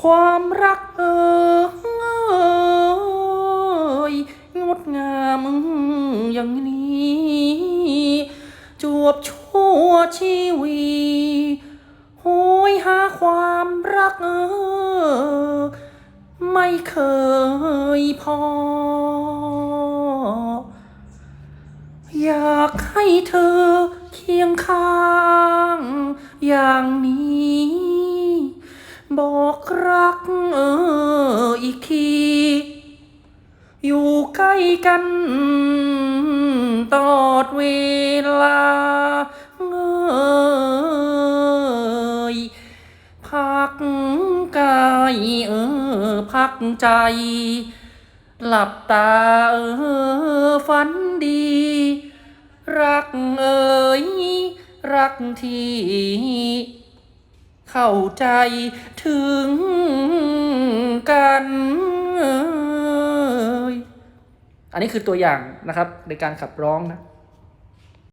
ความรักเอ่ยงดงามอย่างนี้ จวบชั่วชีวีโหยหาความรักเออไม่เคยพอ อยากให้เธอเคียงข้างอย่างนี้ บอกรักเอออีกที อยู่ใกล้กันตลอดเวลาเงยพักกายเออพักใจ หลับตาเออฝันดี รักเอ๋ยรักที่ เข้าใจถึงกันอันนี้คือตัวอย่างนะครับในการขับร้องนะ